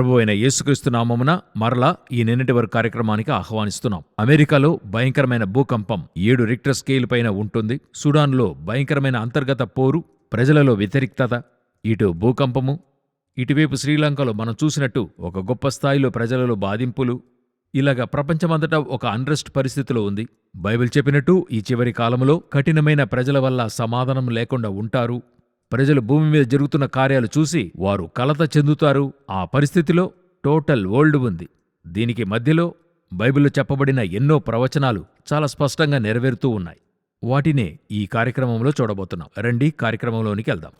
ప్రభు అయిన యేసుక్రీస్తు నామమున మరలా ఈ నిన్నటి వరకు కార్యక్రమానికి ఆహ్వానిస్తున్నాం. అమెరికాలో భయంకరమైన భూకంపం ఏడు రిక్టర్ స్కేల్ పైన ఉంటుంది. సుడాన్లో భయంకరమైన అంతర్గత పోరు ప్రజలలో వ్యతిరిక్తత ఇటు భూకంపము ఇటువైపు శ్రీలంకలో మనం చూసినట్టు ఒక గొప్ప స్థాయిలో ప్రజలలో బాధింపులు ఇలాగ ప్రపంచమంతటా ఒక అన్రెస్ట్ పరిస్థితిలో ఉంది. బైబిల్ చెప్పినట్టు ఈ చివరి కాలంలో కఠినమైన ప్రజల వల్ల సమాధానం లేకుండా ఉంటారు. ప్రజలు భూమి మీద జరుగుతున్న కార్యాలు చూసి వారు కలత చెందుతారు. ఆ పరిస్థితిలో టోటల్ వరల్డ్ ఉంది. దీనికి మధ్యలో బైబిల్లో చెప్పబడిన ఎన్నో ప్రవచనాలు చాలా స్పష్టంగా నెరవేరుతూ ఉన్నాయి. వాటినే ఈ కార్యక్రమంలో చూడబోతున్నాం. రండి కార్యక్రమంలోనికి వెళ్దాం.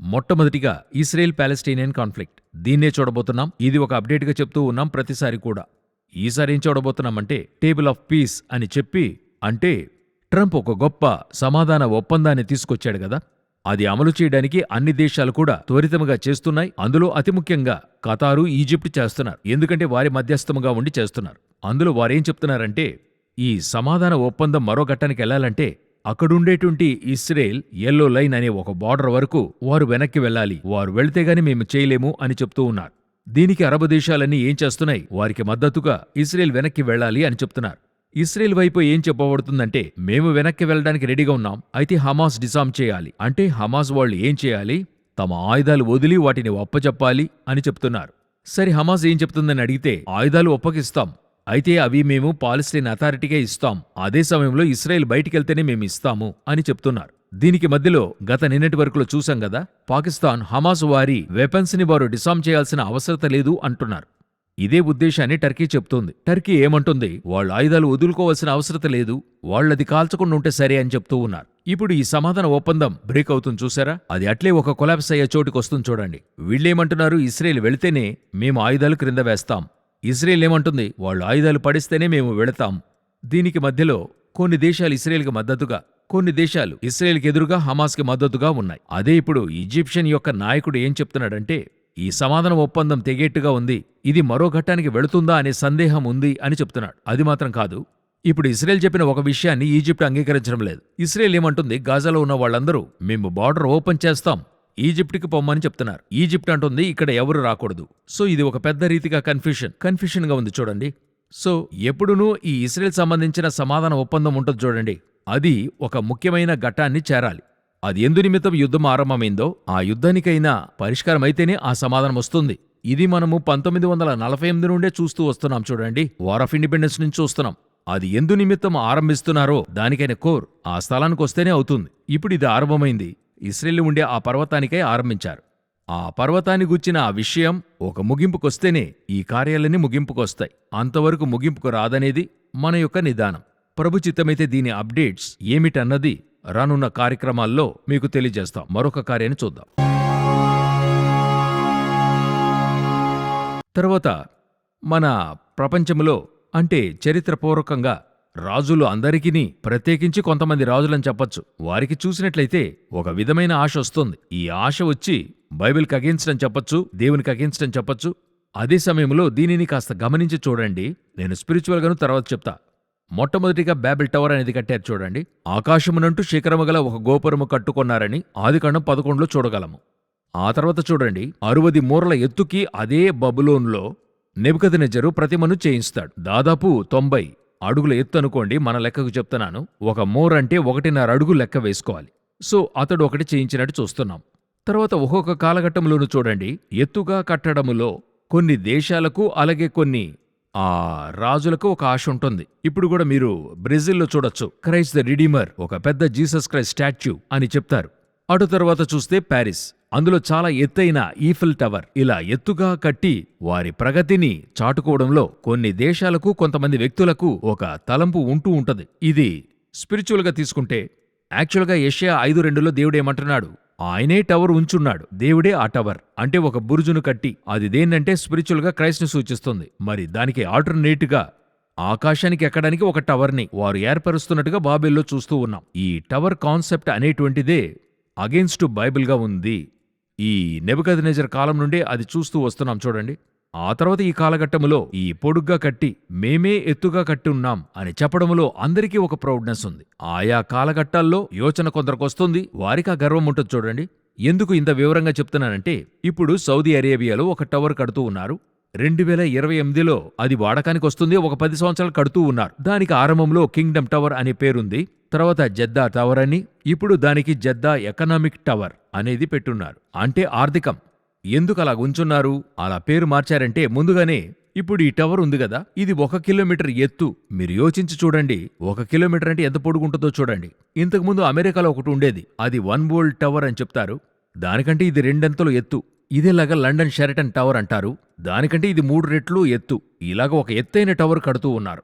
మొట్టమొదటిగా ఇస్రాయేల్ పాలెస్టీనియన్ కాన్ఫ్లిక్ట్. దీన్నే చూడబోతున్నాం. ఇది ఒక అప్డేట్గా చెప్తూ ఉన్నాం ప్రతిసారి కూడా. ఈసారి ఏం చూడబోతున్నామంటే టేబుల్ ఆఫ్ పీస్ అని చెప్పి అంటే ట్రంప్ ఒక గొప్ప సమాధాన ఒప్పందాన్ని తీసుకొచ్చాడు కదా. అది అమలు చేయడానికి అన్ని దేశాలు కూడా త్వరితముగా చేస్తున్నాయి. అందులో అతి ముఖ్యంగా ఖతారు ఈజిప్ట్ చేస్తున్నారు. ఎందుకంటే వారి మధ్యస్థముగా ఉండి చేస్తున్నారు. అందులో వారేం చెప్తున్నారంటే ఈ సమాధాన ఒప్పందం మరో ఘట్టానికి వెళ్ళాలంటే అక్కడుండేటువంటి ఇస్రేల్ ఎల్లో లైన్ అనే ఒక బార్డర్ వరకు వారు వెనక్కి వెళ్ళాలి. వారు వెళితే గాని మేము చేయలేము అని చెప్తూ ఉన్నారు. దీనికి అరబ్ దేశాలన్నీ ఏం చేస్తున్నాయి? వారికి మద్దతుగా ఇస్రేల్ వెనక్కి వెళ్ళాలి అని చెప్తున్నారు. ఇస్రేల్ వైపు ఏం చెప్పబడుతుందంటే మేము వెనక్కి వెళ్ళడానికి రెడీగా ఉన్నాం. అయితే హమాస్ డిసామ్ చేయాలి. అంటే హమాస్ వాళ్ళు ఏం చేయాలి? తమ ఆయుధాలు వదిలి వాటిని ఒప్పచెప్పాలి అని చెప్తున్నారు. సరే హమాస్ ఏం చెప్తుందని అడిగితే ఆయుధాలు ఒప్పగిస్తాం. అయితే అవి మేము పాలస్టీన్ అథారిటీకే ఇస్తాం. అదే సమయంలో ఇస్రాయెల్ బయటికెళ్తేనే మేము ఇస్తాము అని చెప్తున్నారు. దీనికి మధ్యలో గత నిన్నటి వరకులో చూశాం కదా పాకిస్తాన్ హమాస్ వారి వెపన్స్ని వారు డిసామ్ చేయాల్సిన అవసరత లేదు అంటున్నారు. ఇదే ఉద్దేశాన్ని టర్కీ చెప్తోంది. టర్కీ ఏమంటుంది? వాళ్ళ ఆయుధాలు వదులుకోవాల్సిన అవసరత లేదు. వాళ్ళది కాల్చకుండా ఉంటే సరే అని చెప్తూ ఉన్నారు. ఇప్పుడు ఈ సమాధాన ఒప్పందం బ్రేక్ అవుతుంది చూసారా? అది అట్లే ఒక కొలాబ్స్ అయ్యే చోటుకి వస్తుంది చూడండి. వీళ్ళేమంటున్నారు? ఇస్రాయేల్ వెళితేనే మేము ఆయుధాలు క్రింద వేస్తాం. ఇజ్రాయెల్ ఏమంటుంది? వాళ్ళు ఆయుధాలు పడిస్తేనే మేము వెళతాం. దీనికి మధ్యలో కొన్ని దేశాలు ఇస్రాయేల్కి మద్దతుగా కొన్ని దేశాలు ఇస్రాయేల్కి ఎదురుగా హమాస్కి మద్దతుగా ఉన్నాయి. అదే ఇప్పుడు ఈజిప్షియన్ యొక్క నాయకుడు ఏం చెప్తున్నాడంటే ఈ సమాధాన ఒప్పందం తెగేట్టుగా ఉంది. ఇది మరో ఘట్టానికి వెళుతుందా అనే సందేహం ఉంది అని చెప్తున్నాడు. అది మాత్రం కాదు. ఇప్పుడు ఇస్రేల్ చెప్పిన ఒక విషయాన్ని ఈజిప్ట్ అంగీకరించడం లేదు. ఇస్రేల్ ఏమంటుంది? గాజాలో ఉన్న వాళ్ళందరూ మేము బార్డర్ ఓపెన్ చేస్తాం. ఈజిప్ట్కి పొమ్మని చెప్తున్నారు. ఈజిప్ట్ అంటుంది ఇక్కడ ఎవరు రాకూడదు. సో ఇది ఒక పెద్ద రీతిగా కన్ఫ్యూషన్ కన్ఫ్యూషన్గా ఉంది చూడండి. సో ఎప్పుడునూ ఈ ఇస్రేల్ సంబంధించిన సమాధాన ఒప్పందం ఉంటుంది చూడండి. అది ఒక ముఖ్యమైన ఘట్టాన్ని చేరాలి. అది ఎందు నిమిత్తం యుద్ధం ఆరంభమైందో ఆ యుద్ధానికైనా పరిష్కారమైతేనే ఆ సమాధానం వస్తుంది. ఇది మనము పంతొమ్మిది వందల నలభై ఎనిమిది నుండే చూస్తూ వస్తున్నాం చూడండి. వార్ ఆఫ్ ఇండిపెండెన్స్ నుంచి చూస్తున్నాం అది ఎందు నిమిత్తం ఆరంభిస్తున్నారో దానికైన కోర్ ఆ స్థలానికి వస్తేనే అవుతుంది. ఇప్పుడు ఇది ఆరంభమైంది. ఇస్రేల్ ఉండే ఆ పర్వతానికై ఆరంభించారు. ఆ పర్వతాన్ని గుచ్చిన ఆ విషయం ఒక ముగింపుకొస్తేనే ఈ కార్యాలన్నీ ముగింపుకొస్తాయి. అంతవరకు ముగింపుకు రాదనేది మన యొక్క నిదానం. ప్రభు చిత్తమైతే దీని అప్డేట్స్ ఏమిటన్నది రానున్న కార్యక్రమాల్లో మీకు తెలియజేస్తాం. మరొక కార్యాన్ని చూద్దాం. తర్వాత మన ప్రపంచంలో అంటే చరిత్రపూర్వకంగా రాజులు అందరికీ ప్రత్యేకించి కొంతమంది రాజులని చెప్పొచ్చు. వారికి చూసినట్లయితే ఒక విధమైన ఆశ వస్తుంది. ఈ ఆశ వచ్చి బైబిల్కి అగేన్స్ట్ అని చెప్పొచ్చు దేవునికి అగేన్స్ట్ అని చెప్పొచ్చు. అదే సమయంలో దీనిని కాస్త గమనించి చూడండి. నేను స్పిరిచువల్గాను తర్వాత చెప్తా. మొట్టమొదటిగా బ్యాబిల్ టవర్ అనేది కట్టారు చూడండి. ఆకాశమునంటూ శిఖరము గల ఒక గోపురము కట్టుకొన్నారని ఆదికాండం పదకొండులో చూడగలము. ఆ తర్వాత చూడండి అరువది మూరల ఎత్తుకి అదే బబులోన్లో నెబుకదనెజరు ప్రతిమను చేయిస్తాడు. దాదాపు తొంభై అడుగుల ఎత్తు అనుకోండి మన లెక్కకు చెప్తున్నాను. ఒక మోర్ అంటే ఒకటిన్నర అడుగు లెక్క వేసుకోవాలి. సో అతడు ఒకటి చేయించినట్టు చూస్తున్నాం. తర్వాత ఒక్కొక్క కాలఘట్టంలోనూ చూడండి ఎత్తుగా కట్టడములో కొన్ని దేశాలకు అలాగే కొన్ని ఆ రాజులకు ఒక ఆశ ఉంటుంది. ఇప్పుడు కూడా మీరు బ్రెజిల్లో చూడొచ్చు. క్రైస్ట్ ద రిడీమర్ ఒక పెద్ద జీసస్ క్రైస్ట్ స్టాచ్యూ అని చెప్తారు. అటు తర్వాత చూస్తే ప్యారిస్. అందులో చాలా ఎత్తైన ఈఫిల్ టవర్. ఇలా ఎత్తుగా కట్టి వారి ప్రగతిని చాటుకోవడంలో కొన్ని దేశాలకు కొంతమంది వ్యక్తులకు ఒక తలంపు ఉంటూ ఉంటది. ఇది స్పిరిచువల్గా తీసుకుంటే యాక్చువల్గా ఏషియా ఐదు రెండులో దేవుడేమంటున్నాడు ఆయనే టవర్ ఉంచున్నాడు. దేవుడే ఆ టవర్. అంటే ఒక బురుజును కట్టి. అది దేన్నంటే స్పిరిచువల్గా క్రైస్ట్ను సూచిస్తుంది. మరి దానికి ఆల్టర్నేట్గా ఆకాశానికి ఎక్కడానికి ఒక టవర్ని వారు ఏర్పరుస్తున్నట్టుగా బాబెల్లో చూస్తూ ఉన్నాం. ఈ టవర్ కాన్సెప్ట్ అనేటువంటిదే అగేన్స్ట్ బైబిల్గా ఉంది. ఈ నెబదనెజర్ కాలం నుండే అది చూస్తూ వస్తున్నాం చూడండి. ఆ తర్వాత ఈ కాలఘట్టములో ఈ పొడుగ్గా కట్టి మేమే ఎత్తుగా కట్టి ఉన్నాం అని చెప్పడములో అందరికీ ఒక ప్రౌడ్నెస్ ఉంది. ఆయా కాలఘట్టాల్లో యోచన కొందరికొస్తుంది. వారికా వారికి ఆ గర్వం ఉంటుంది చూడండి. ఎందుకు ఇంత వివరంగా చెప్తున్నానంటే ఇప్పుడు సౌదీ అరేబియాలో ఒక టవర్ కడుతూ ఉన్నారు. రెండు వేల ఇరవై ఎనిమిదిలో అది వాడకానికి వస్తుంది. ఒక పది సంవత్సరాలు కడుతూ ఉన్నారు. దానికి ఆరంభంలో కింగ్డమ్ టవర్ అనే పేరుంది. తర్వాత జద్దా టవర్ అని ఇప్పుడు దానికి జద్దా ఎకనామిక్ టవర్ అనేది పెట్టున్నారు. అంటే ఆర్థికం. ఎందుకు అలా ఉంచున్నారు? అలా పేరు మార్చారంటే ముందుగానే ఇప్పుడు ఈ టవర్ ఉంది కదా ఇది ఒక కిలోమీటర్ ఎత్తు. మీరు యోచించి చూడండి ఒక కిలోమీటర్ అంటే ఎంత పొడుగుంటుందో చూడండి. ఇంతకుముందు అమెరికాలో ఒకటి ఉండేది అది వన్ వరల్డ్ టవర్ అని చెప్తారు. దానికంటే ఇది రెండంతలు ఎత్తు. ఇదేలాగా లండన్ షెరటన్ టవర్ అంటారు. దానికంటే ఇది మూడు రెట్లు ఎత్తు. ఇలాగ ఒక ఎత్తైన టవర్ కడుతూ ఉన్నారు.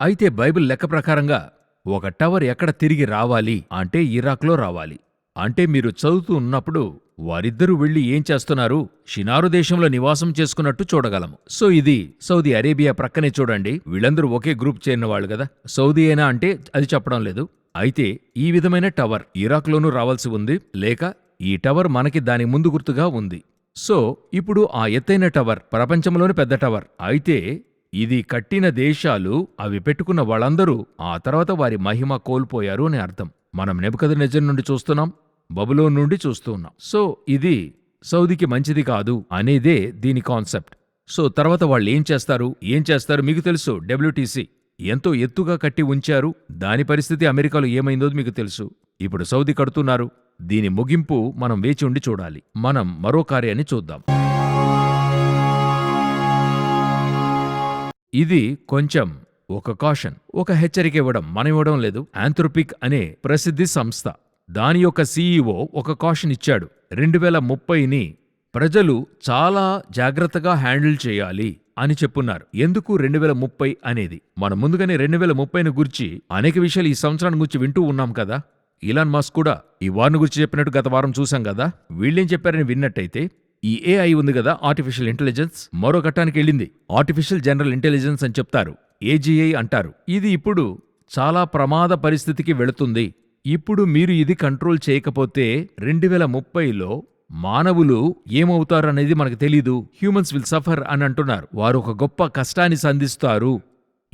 అయితే బైబిల్ లెక్క ప్రకారంగా ఒక టవర్ ఎక్కడ తిరిగి రావాలి అంటే ఇరాక్లో రావాలి. అంటే మీరు చదువుతూ ఉన్నప్పుడు వారిద్దరూ వెళ్ళి ఏం చేస్తున్నారు? షినారు దేశంలో నివాసం చేసుకున్నట్టు చూడగలము. సో ఇది సౌదీ అరేబియా ప్రక్కనే చూడండి. వీళ్ళందరూ ఒకే గ్రూప్ చేరిన వాళ్ళు కదా. సౌదీ అయినా అంటే అది చెప్పడం లేదు. అయితే ఈ విధమైన టవర్ ఇరాక్లోనూ రావాల్సి ఉంది. లేక ఈ టవర్ మనకి దాని ముందు గుర్తుగా ఉంది. సో ఇప్పుడు ఆ ఎత్తైన టవర్ ప్రపంచంలోని పెద్ద టవర్. అయితే ఇది కట్టిన దేశాలు అవి పెట్టుకున్న వాళ్ళందరూ ఆ తర్వాత వారి మహిమ కోల్పోయారు అని అర్థం. మనం నెబద్ నిజం నుండి చూస్తున్నాం. బబులో నుండి చూస్తూ ఉన్నాం. సో ఇది సౌదీకి మంచిది కాదు అనేదే దీని కాన్సెప్ట్. సో తర్వాత వాళ్ళు ఏం చేస్తారు? ఏం చేస్తారు? మీకు తెలుసు డబ్ల్యూటీసీ ఎంతో ఎత్తుగా కట్టి ఉంచారు. దాని పరిస్థితి అమెరికాలో ఏమైందో మీకు తెలుసు. ఇప్పుడు సౌదీ కడుతున్నారు. దీని ముగింపు మనం వేచి ఉండి చూడాలి. మనం మరో కార్యాన్ని చూద్దాం. ఇది కొంచెం ఒక కాషన్ ఒక హెచ్చరిక ఇవ్వడం మనం ఇవ్వడం లేదు. ఆంథ్రోపిక్ అనే ప్రసిద్ధి సంస్థ. దాని యొక్క సీఈఓ ఒక కాషన్ ఇచ్చాడు. రెండు వేల ముప్పైని ప్రజలు చాలా జాగ్రత్తగా హ్యాండిల్ చేయాలి అని చెప్పున్నారు. ఎందుకు రెండు వేల ముప్పై అనేది? మనం ముందుగానే రెండు వేల ముప్పైని గురించి అనేక విషయాలు ఈ సంవత్సరాన్ని గురించి వింటూ ఉన్నాం కదా. ఇలాన్ మస్క్ కూడా ఈ వార్ని గురించి చెప్పినట్టు గత వారం చూసాం కదా. వీళ్ళేం చెప్పారని విన్నట్టయితే ఈ ఏఐ ఉంది కదా ఆర్టిఫిషియల్ ఇంటెలిజెన్స్ మరో ఘట్టానికి వెళ్ళింది. ఆర్టిఫిషియల్ జనరల్ ఇంటెలిజెన్స్ అని చెప్తారు. ఏజీఐ అంటారు. ఇది ఇప్పుడు చాలా ప్రమాద పరిస్థితికి వెళుతుంది. ఇప్పుడు మీరు ఇది కంట్రోల్ చేయకపోతే రెండు వేల ముప్పైలో మానవులు ఏమవుతారనేది మనకు తెలీదు. హ్యూమన్స్ విల్ సఫర్ అని అంటున్నారు. వారు ఒక గొప్ప కష్టాన్ని సంధిస్తారు.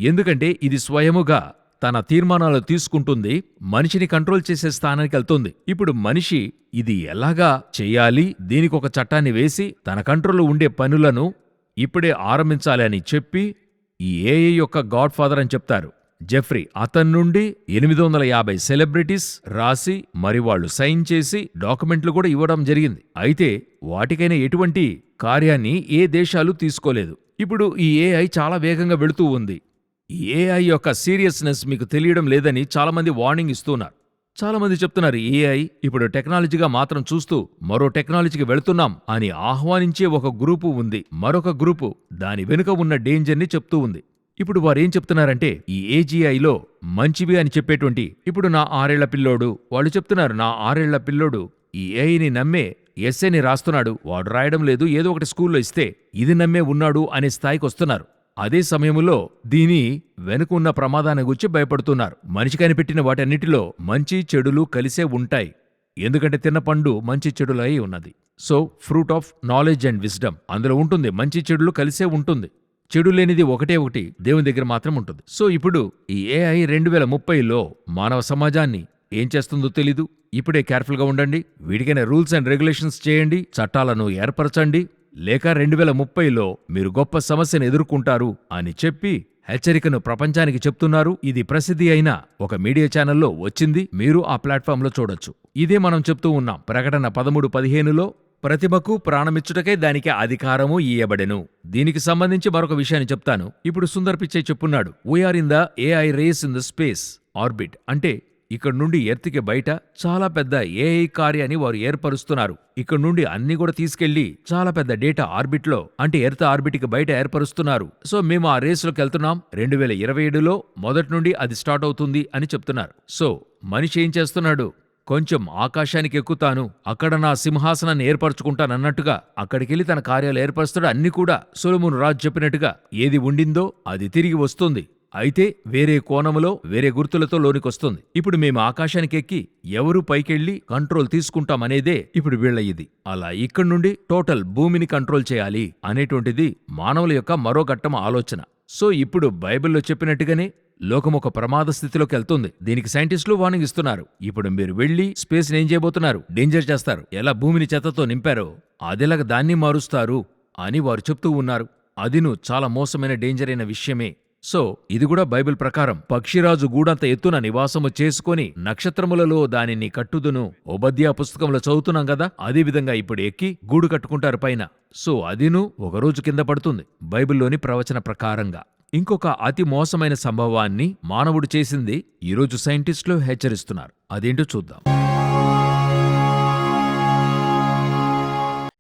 ఎందుకంటే ఇది స్వయముగా తన తీర్మానాలు తీసుకుంటుంది. మనిషిని కంట్రోల్ చేసే స్థానానికి వెళ్తుంది. ఇప్పుడు మనిషి ఇది ఎలాగా చేయాలి? దీనికి ఒక చట్టాన్ని వేసి తన కంట్రోల్లో ఉండే పనులను ఇప్పుడే ఆరంభించాలి అని చెప్పి ఈ ఏఐ యొక్క గాడ్ ఫాదర్ అని చెప్తారు. జెఫ్రీ అతని నుండి ఎనిమిది వందల యాభై సెలబ్రిటీస్ రాసి మరి వాళ్ళు సైన్ చేసి డాక్యుమెంట్లు కూడా ఇవ్వడం జరిగింది. అయితే వాటికైనా ఎటువంటి కార్యాన్ని ఏ దేశాలు తీసుకోలేదు. ఇప్పుడు ఈ ఏఐ చాలా వేగంగా వెళుతూ ఉంది. ఈ ఏఐ యొక్క సీరియస్నెస్ మీకు తెలియడం లేదని చాలామంది వార్నింగ్ ఇస్తున్నారు. చాలామంది చెప్తున్నారు ఏఐ ఇప్పుడు టెక్నాలజీగా మాత్రం చూస్తూ మరో టెక్నాలజీకి వెళుతున్నాం అని ఆహ్వానించే ఒక గ్రూపు ఉంది. మరొక గ్రూపు దాని వెనుక ఉన్న డేంజర్ని చెప్తూ ఉంది. ఇప్పుడు వారేం చెప్తున్నారంటే ఈ ఏజీఐలో మంచివి అని చెప్పేటువంటి ఇప్పుడు నా ఆరేళ్ళ పిల్లోడు వాళ్ళు చెప్తున్నారు నా ఆరేళ్ళ పిల్లోడు ఈ ఏఐని నమ్మే ఎస్ఏని రాస్తున్నాడు వాడు రాయడం లేదు ఏదో ఒకటి స్కూల్లో ఇస్తే ఇది నమ్మే ఉన్నాడు అనే స్థాయికి వస్తున్నారు. అదే సమయంలో దీని వెనుకున్న ప్రమాదాన్ని గురించి భయపడుతున్నారు. మనిషి కనిపెట్టిన వాటన్నిటిలో మంచి చెడులు కలిసే ఉంటాయి. ఎందుకంటే తిన్న పండు మంచి చెడులై ఉన్నది. So fruit of knowledge and wisdom అందులో ఉంటుంది మంచి చెడులు కలిసే ఉంటుంది. చెడు లేనిది ఒకటే ఒకటి దేవుని దగ్గర మాత్రం ఉంటుంది. సో ఇప్పుడు ఈ ఏఐ రెండు వేల ముప్పైలో మానవ సమాజాన్ని ఏం చేస్తుందో తెలీదు. ఇప్పుడే కేర్ఫుల్గా ఉండండి. వీటికైనా రూల్స్ అండ్ రెగ్యులేషన్స్ చేయండి. చట్టాలను ఏర్పరచండి. లేక రెండు వేల ముప్పైలో మీరు గొప్ప సమస్యను ఎదుర్కొంటారు అని చెప్పి హెచ్చరికను ప్రపంచానికి చెప్తున్నారు. ఇది ప్రసిద్ధి అయిన ఒక మీడియా ఛానల్లో వచ్చింది. మీరు ఆ ప్లాట్ఫామ్లో చూడొచ్చు. ఇదే మనం చెప్తూ ఉన్నాం. ప్రకటన పదమూడు పదిహేనులో ప్రతిభకు ప్రాణమిచ్చుటకే దానికి అధికారము ఇయ్యబడెను. దీనికి సంబంధించి మరొక విషయాన్ని చెప్తాను. ఇప్పుడు Sundar Pichai చెప్పున్నాడు we're in the AI race in the space orbit అంటే ఇక్కడ నుండి ఎర్త్కి బయట చాలా పెద్ద ఏఐ కార్యాన్ని వారు ఏర్పరుస్తున్నారు. ఇక్కడ నుండి అన్ని కూడా తీసుకెళ్ళి చాలా పెద్ద డేటా ఆర్బిట్లో అంటే ఎర్త్ ఆర్బిట్కి బయట ఏర్పరుస్తున్నారు. సో మేము ఆ రేసులోకి వెళ్తున్నాం. రెండు వేల ఇరవై ఏడులో మొదటి నుండి అది స్టార్ట్ అవుతుంది అని చెప్తున్నారు. సో మనిషి ఏం చేస్తున్నాడు? కొంచెం ఆకాశానికి ఎక్కుతాను అక్కడ నా సింహాసనాన్ని ఏర్పరచుకుంటానన్నట్టుగా అక్కడికెళ్ళి తన కార్యాలు ఏర్పరుస్తాడు అన్ని కూడా సొలమును రాజు చెప్పినట్టుగా. ఏది ఉండిందో అది తిరిగి వస్తుంది. అయితే వేరే కోణములో వేరే గుర్తులతో లోనికొస్తుంది. ఇప్పుడు మేము ఆకాశానికి ఎక్కి ఎవరు పైకెళ్ళి కంట్రోల్ తీసుకుంటామనేదే ఇప్పుడు వీళ్ళ ఇది. అలా ఇక్కడి నుండి టోటల్ భూమిని కంట్రోల్ చేయాలి అనేటువంటిది మానవుల యొక్క మరో ఘట్టం ఆలోచన. సో ఇప్పుడు బైబిల్లో చెప్పినట్టుగానే లోకం ఒక ప్రమాద స్థితిలోకి వెళ్తుంది. దీనికి సైంటిస్టులు వార్నింగ్ ఇస్తున్నారు. ఇప్పుడు మీరు వెళ్ళి స్పేస్ ఏం చేయబోతున్నారు? డేంజర్ చేస్తారు. ఎలా భూమిని చెత్తతో నింపారో అదేలాగా దాన్ని మారుస్తారు అని వారు చెప్తూ ఉన్నారు. అదిను చాలా మోసమైన డేంజర్ అయిన విషయమే. సో ఇది కూడా బైబిల్ ప్రకారం పక్షిరాజు గూడంత ఎత్తున నివాసము చేసుకుని నక్షత్రములలో దానిని కట్టుదును. ఓబద్యా పుస్తకంలో చదువుతున్నాం కదా అదే విధంగా ఇప్పుడు ఎక్కి గూడు కట్టుకుంటారు పైన. సో అదిను ఒకరోజు కింద పడుతుంది బైబిల్లోని ప్రవచన ప్రకారంగా. ఇంకొక అతి మోసమైన సంభవాన్ని మానవుడు చేసింది ఈరోజు సైంటిస్టులు హెచ్చరిస్తున్నారు. అదేంటో చూద్దాం.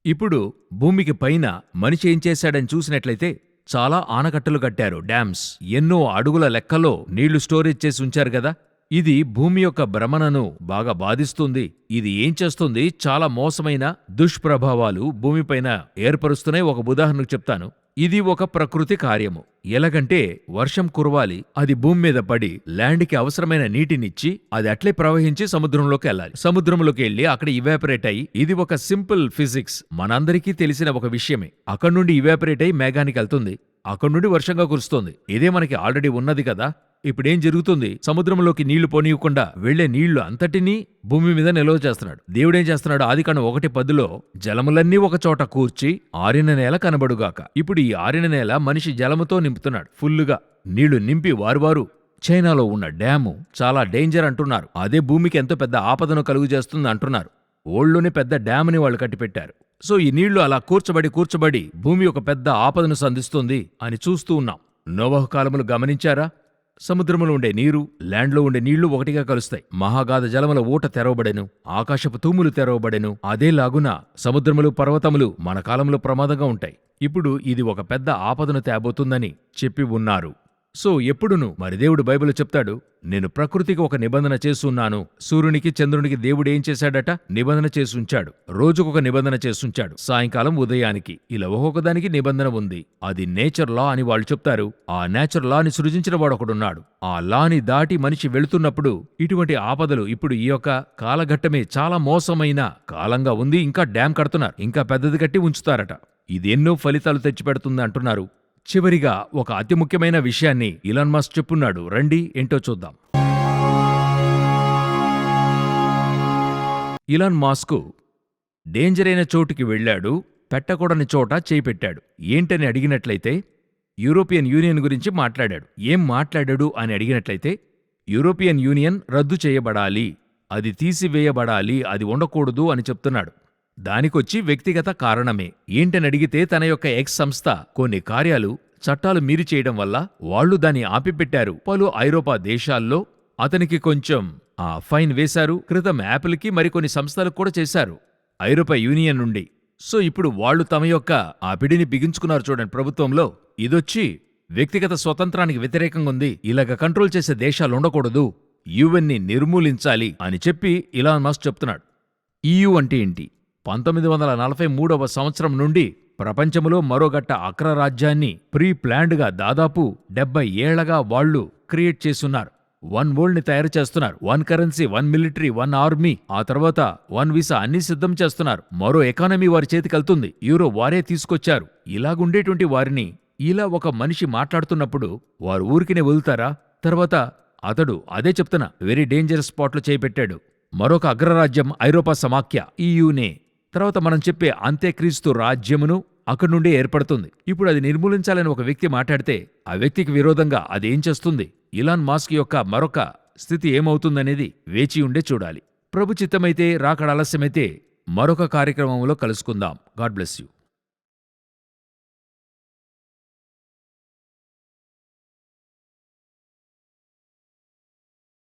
ఇప్పుడు భూమికి పైన మనిషి ఏం చేశాడని చూసినట్లయితే చాలా ఆనకట్టలు కట్టారు డ్యామ్స్. ఎన్నో అడుగుల లెక్కలో నీళ్ళు స్టోరేజ్ చేసి ఉంచారు కదా. ఇది భూమి యొక్క భ్రమణను బాగా బాధిస్తుంది. ఇది ఏం చేస్తుంది? చాలా మోసమైన దుష్ప్రభావాలు భూమిపైన ఏర్పరుస్తున్నాయి. ఒక ఉదాహరణకు చెప్తాను. ఇది ఒక ప్రకృతి కార్యము. ఎలాగంటే వర్షం కురవాలి అది భూమి మీద పడి ల్యాండ్కి అవసరమైన నీటినిచ్చి అది అట్లే ప్రవహించి సముద్రంలోకి వెళ్ళాలి. సముద్రంలోకి వెళ్ళి అక్కడ ఇవాపరేట్ అయ్యి ఇది ఒక సింపుల్ ఫిజిక్స్. మనందరికీ తెలిసిన ఒక విషయమే. అక్కడి నుండి ఇవాపరేట్ అయ్యి మేఘానికి వెళ్తుంది. అక్కడి నుండి వర్షంగా కురుస్తోంది. ఇదే మనకి ఆల్రెడీ ఉన్నది కదా. ఇప్పుడేం జరుగుతుంది? సముద్రంలోకి నీళ్ళు పోనీయకుండా వెళ్ళే నీళ్ళు అంతటినీ భూమి మీద నిల్వ చేస్తున్నాడు. దేవుడేం చేస్తున్నాడు? ఆదికాండం ఒకటి పదిలో జలములన్నీ ఒక చోట కూర్చి ఆరిన నేల కనబడుగాక. ఇప్పుడు ఈ ఆరిన నేల మనిషి జలముతో నింపుతున్నాడు. ఫుల్లుగా నీళ్ళు నింపి వారువారు చైనాలో ఉన్న డ్యాము చాలా డేంజర్ అంటున్నారు. అదే భూమికి ఎంతో పెద్ద ఆపదను కలుగు చేస్తుంది అంటున్నారు. ఓళ్ళుని పెద్ద డ్యామ్ని వాళ్ళు కట్టిపెట్టారు. సో ఈ నీళ్ళు అలా కూర్చబడి కూర్చబడి భూమి ఒక పెద్ద ఆపదను సంధిస్తుంది అని చూస్తూ ఉన్నాం. నోవహ కాలములు గమనించారా? సముద్రములో ఉండే నీరు ల్యాండ్లో ఉండే నీళ్ళు ఒకటిగా కలుస్తాయి. మహాగాధ జలముల ఊట తెరవబడెను ఆకాశపు తూములు తెరవబడెను. అదేలాగున సముద్రములు పర్వతములు మన కాలంలో ప్రమాదంగా ఉంటాయి. ఇప్పుడు ఇది ఒక పెద్ద ఆపదను తేబోతుందని చెప్పి ఉన్నారు. సో ఎప్పుడును? మరి దేవుడు బైబిల్ చెప్తాడు నేను ప్రకృతికి ఒక నిబంధన చేసున్నాను సూర్యునికి చంద్రునికి దేవుడు ఏం చేశాడట? నిబంధన చేసుంచాడు రోజుకొక నిబంధన చేసుంచాడు సాయంకాలం ఉదయానికి. ఇలా ఒక్కొక్కదానికి నిబంధన ఉంది. అది నేచర్ లా అని వాళ్ళు చెప్తారు. ఆ నేచర్ లాని సృజించిన వాడొకడున్నాడు. ఆ లాని దాటి మనిషి వెళుతున్నప్పుడు ఇటువంటి ఆపదలు ఇప్పుడు ఈ యొక్క కాలఘట్టమే చాలా మోసమైన కాలంగా ఉంది. ఇంకా డ్యాం కడుతున్నారు. ఇంకా పెద్దది కట్టి ఉంచుతారట. ఇదెన్నో ఫలితాలు తెచ్చిపెడుతుంది అంటున్నారు. చివరిగా ఒక అతి ముఖ్యమైన విషయాన్ని ఇలాన్ మస్క్ చెప్పున్నాడు. రండి ఏంటో చూద్దాం. ఇలాన్ మాస్కు డేంజర్ అయిన చోటుకి వెళ్ళాడు పెట్టకూడని చోట చేపెట్టాడు ఏంటని అడిగినట్లయితే యూరోపియన్ యూనియన్ గురించి మాట్లాడాడు. ఏం మాట్లాడాడు అని అడిగినట్లయితే యూరోపియన్ యూనియన్ రద్దు చేయబడాలి అది తీసివేయబడాలి అది ఉండకూడదు అని చెప్తున్నాడు. దానికొచ్చి వ్యక్తిగత కారణమే. ఏంటని అడిగితే తన యొక్క ఎక్స్ సంస్థ కొన్ని కార్యాలు చట్టాలు మీరి చేయడం వల్ల వాళ్ళు దాన్ని ఆపిపెట్టారు. పలు ఐరోపా దేశాల్లో అతనికి కొంచెం ఆ ఫైన్ వేశారు. క్రితం యాపిల్కి మరికొన్ని సంస్థలకు కూడా చేశారు. ఐరోపా యూనియన్ నుండి. సో ఇప్పుడు వాళ్ళు తమ యొక్క ఆ పిడిని బిగించుకున్నారు చూడండి ప్రభుత్వంలో. ఇదొచ్చి వ్యక్తిగత స్వతంత్రానికి వ్యతిరేకంగా ఉంది. ఇలాగ కంట్రోల్ చేసే దేశాలు ఉండకూడదు. యుఎన్ని నిర్మూలించాలి అని చెప్పి ఇలాన్ మాస్ చెప్తున్నాడు. ఈయు అంటే ఏంటి? పంతొమ్మిది వందల నలభై మూడవ సంవత్సరం నుండి ప్రపంచములో మరోగట్ట అగ్రరాజ్యాన్ని ప్రీ ప్లాన్డ్గా దాదాపు డెబ్బై ఏళ్ళగా వాళ్ళు క్రియేట్ చేసున్నారు వన్ వరల్డ్ని తయారు చేస్తున్నారు. One currency one military one army ఆ తర్వాత వన్ వీసా అన్ని సిద్ధం చేస్తున్నారు. మరో ఎకానమీ వారి చేతికెళ్తుంది యూరో వారే తీసుకొచ్చారు. ఇలాగుండేటువంటి వారిని ఇలా ఒక మనిషి మాట్లాడుతున్నప్పుడు వారు ఊరికినే వదులుతారా? తర్వాత అతడు అదే చెప్తున్నా వెరీ డేంజరస్ స్పాట్లో చేపెట్టాడు మరొక అగ్రరాజ్యం ఐరోపా సమాఖ్య ఈయూనే తర్వాత మనం చెప్పే అంత్యక్రీస్తు రాజ్యమును అక్కడి నుండి ఏర్పడుతుంది. ఇప్పుడు అది నిర్మూలించాలని ఒక వ్యక్తి మాట్లాడితే ఆ వ్యక్తికి విరోధంగా అదేం చేస్తుంది? ఇలాన్ మాస్క్ యొక్క మరొక స్థితి ఏమవుతుందనేది వేచి ఉండే చూడాలి. ప్రభు చిత్తమైతే రాకడ ఆలస్యమైతే మరొక కార్యక్రమంలో కలుసుకుందాం. God bless you.